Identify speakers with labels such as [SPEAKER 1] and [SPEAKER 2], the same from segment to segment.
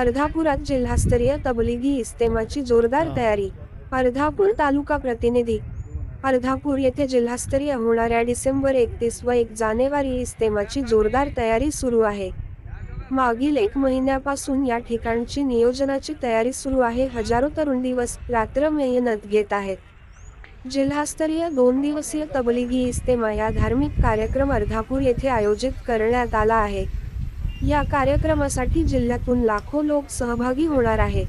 [SPEAKER 1] अर्धापुरात जिल्हास्तरीय तबलिगी इस्तेमाची जोरदार तयारी. अर्धापूर तालुका प्रतिनिधी. अर्धापूर येथे जिल्हास्तरीय होणाऱ्या डिसेंबर एकतीस व एक जानेवारी इस्तेमाची जोरदार तयारी सुरू आहे. मागील एक महिन्यापासून या ठिकाणची नियोजनाची तयारी सुरू आहे. हजारो तरुण दिवस रात्र मेहनत घेत आहेत. जिल्हास्तरीय दोन दिवसीय तबलिगी इस्तेमा या धार्मिक कार्यक्रम अर्धापूर येथे आयोजित करण्यात आला आहे. या कार्यक्रमासाठी जिल्ह्यातून लाखो लोक सहभागी होणार आहे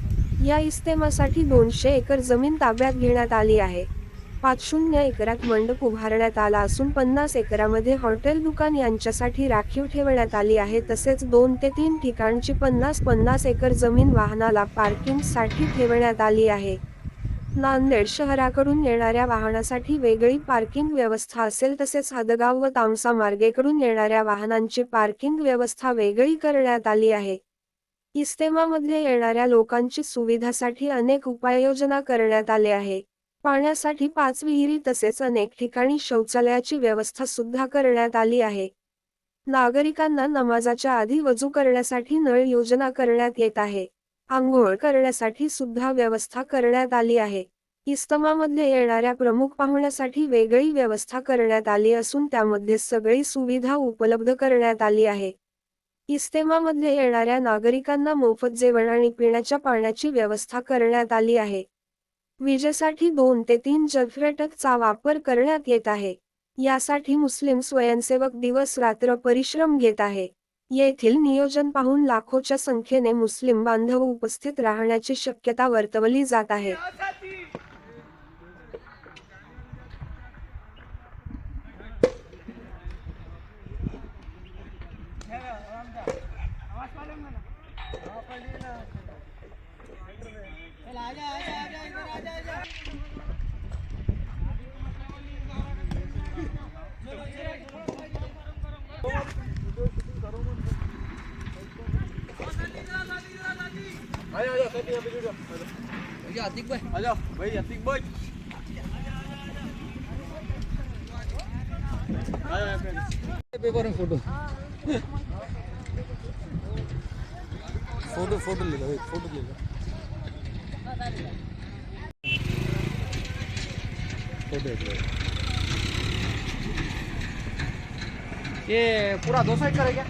[SPEAKER 1] या इस्तेमासाठी दोनशे एकर जमीन ताब्यात घेण्यात आली आहे. पाच शून्य एकरात मंडप उभारण्यात आला असून पन्नास एकरामध्ये हॉटेल दुकान यांच्यासाठी राखीव ठेवण्यात आली आहे. तसेच दोन ते तीन ठिकाणची पन्नास पन्नास एकर जमीन वाहनाला पार्किंगसाठी ठेवण्यात आली आहे. नांदेड शहराकडून येणाऱ्या वाहनासाठी वेगळी पार्किंग व्यवस्था असेल तसेच हदगाव व तामसा मार्गेकडून येणाऱ्या वाहनांची पार्किंग व्यवस्था वेगळी करण्यात आली आहे. इस्तेमामध्ये येणाऱ्या लोकांची सुविधासाठी अनेक उपाययोजना करण्यात आले आहे. पाण्यासाठी पाच विहिरी तसेच अनेक ठिकाणी शौचालयाची व्यवस्था सुद्धा करण्यात आली आहे. नागरिकांना नमाजाच्या आधी वजू करण्यासाठी नळ योजना करण्यात येत आहे. आंघोळ करण्यासाठी सुद्धा व्यवस्था करण्यात आली आहे. इस्तमामध्ये येणाऱ्या प्रमुख पाहुण्यासाठी वेगळी व्यवस्था करण्यात आली असून त्यामध्ये सगळी सुविधा उपलब्ध करण्यात आली आहे. इस्तेमामध्ये येणाऱ्या नागरिकांना मोफत जेवण आणि पिण्याच्या पाण्याची व्यवस्था करण्यात आली आहे. विजेसाठी दोन ते तीन जनरेटरचा वापर करण्यात येत आहे. यासाठी मुस्लिम स्वयंसेवक दिवस रात्र परिश्रम घेत आहे. येथील नियोजन पाहून लाखोच्या संख्येने मुस्लिम बांधव उपस्थित राहण्याची शक्यता वर्तवली जात आहे.
[SPEAKER 2] आजा भाई अतिक भाई पेपर में फोटो फोटो फोटो ले लो फोटो ले लो ये पूरा दो साइड करेगा